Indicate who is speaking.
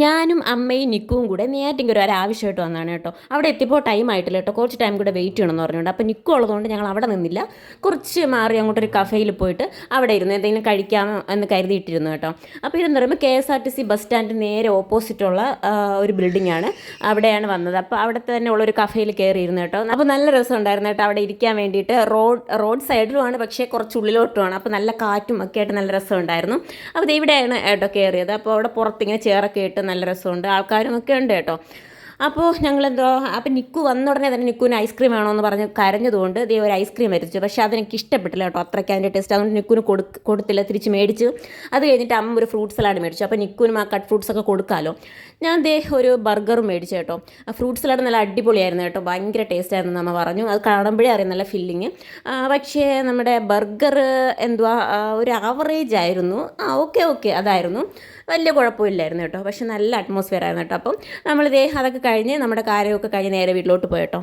Speaker 1: ഞാനും അമ്മയും നിക്കും കൂടെ നേറ്റിങ്കിൽ ഒരു ആവശ്യമായിട്ട് വന്നതാണ് കേട്ടോ. അവിടെ എത്തിയപ്പോൾ ടൈം ആയിട്ടില്ല കേട്ടോ. കുറച്ച് ടൈം കൂടെ വെയിറ്റ് ചെയ്യണമെന്ന് പറഞ്ഞുകൊണ്ട്. അപ്പോൾ നിക്കു ഉള്ളതുകൊണ്ട് ഞങ്ങൾ അവിടെ നിന്നില്ല. കുറച്ച് മാറി അങ്ങോട്ടൊരു കഫേയിൽ പോയിട്ട് അവിടെ ഇരുന്ന്. എന്തെങ്കിലും കഴിക്കാമോ എന്ന് കരുതിയിട്ടിരുന്നു കേട്ടോ. അപ്പോൾ ഇതെന്ന് പറയുമ്പോൾ K S R T C bus stand നേരെ ഓപ്പോസിറ്റുള്ള ഒരു ബിൽഡിംഗ് ആണ് അവിടെയാണ് വന്നത്. അപ്പോൾ അവിടെ തന്നെ ഉള്ള ഒരു കഫേയിൽ കയറിയിരുന്നു കേട്ടോ. അപ്പോൾ നല്ല രസം ഉണ്ടായിരുന്നു കേട്ടോ അവിടെ ഇരിക്കാൻ വേണ്ടിയിട്ട്. റോഡ് റോഡ് സൈഡിലുമാണ് പക്ഷേ കുറച്ച് ഉള്ളിലോട്ടുമാണ് അപ്പോൾ നല്ല കാറ്റും ഒക്കെ ആയിട്ട് നല്ല രസം ഉണ്ടായിരുന്നു. അപ്പോൾ ഇവിടെയാണ് കേട്ടോ കയറിയത്. അപ്പോൾ അവിടെ പുറത്തിങ്ങനെ ചേറൊക്കെ ഇട്ട് നല്ല രസമുണ്ട്. ആൾക്കാരും ഒക്കെ ഉണ്ട് കേട്ടോ. അപ്പോൾ ഞങ്ങളെന്തോ അപ്പോൾ നിക്കു വന്ന ഉടനെ തന്നെ നിക്കുവിന് ഐസ്ക്രീം വേണമെന്ന് പറഞ്ഞ് കരഞ്ഞതുകൊണ്ട് ദേ ഒരു ഐസ്ക്രീം വരച്ചു പക്ഷേ അതെനിക്ക് ഇഷ്ടപ്പെട്ടില്ല കേട്ടോ. അത്രയ്ക്ക് അതിന്റെ ടേസ്റ്റ് അതുകൊണ്ട് നിക്കുവിന് കൊടു കൊടുത്തില്ല. തിരിച്ച് മേടിച്ച് അത് കഴിഞ്ഞിട്ട് അമ്മ ഒരു ഫ്രൂട്ട് സലാഡ് മേടിച്ചു. അപ്പോൾ നിക്കുവിനും ആ കട്ട് ഫ്രൂട്ട്സ് ഒക്കെ കൊടുക്കാമല്ലോ ഞാൻ ദേ ഒരു ബർഗറും മേടിച്ചു കേട്ടോ. ആ ഫ്രൂട്ട് സലാഡ് നല്ല അടിപൊളിയായിരുന്നു കേട്ടോ. ഭയങ്കര ടേസ്റ്റ് ആയിരുന്നു അമ്മ പറഞ്ഞു. അത് കാണുമ്പോഴേ അറിയാം നല്ല ഫില്ലിങ് പക്ഷേ നമ്മുടെ ബർഗർ എന്തുവാ ഒരു ആവറേജ് ആയിരുന്നു. ആ ഓക്കെ ഓക്കെ അതായിരുന്നു. വലിയ കുഴപ്പമില്ലായിരുന്നു കേട്ടോ. പക്ഷെ നല്ല അറ്റ്മോസ്ഫിയർ ആയിരുന്നു കേട്ടോ. അപ്പം നമ്മളിതേ അതൊക്കെ കഴിഞ്ഞ് നമ്മുടെ കാര്യമൊക്കെ കഴിഞ്ഞ് നേരെ വീട്ടിലോട്ട് പോയി കേട്ടോ.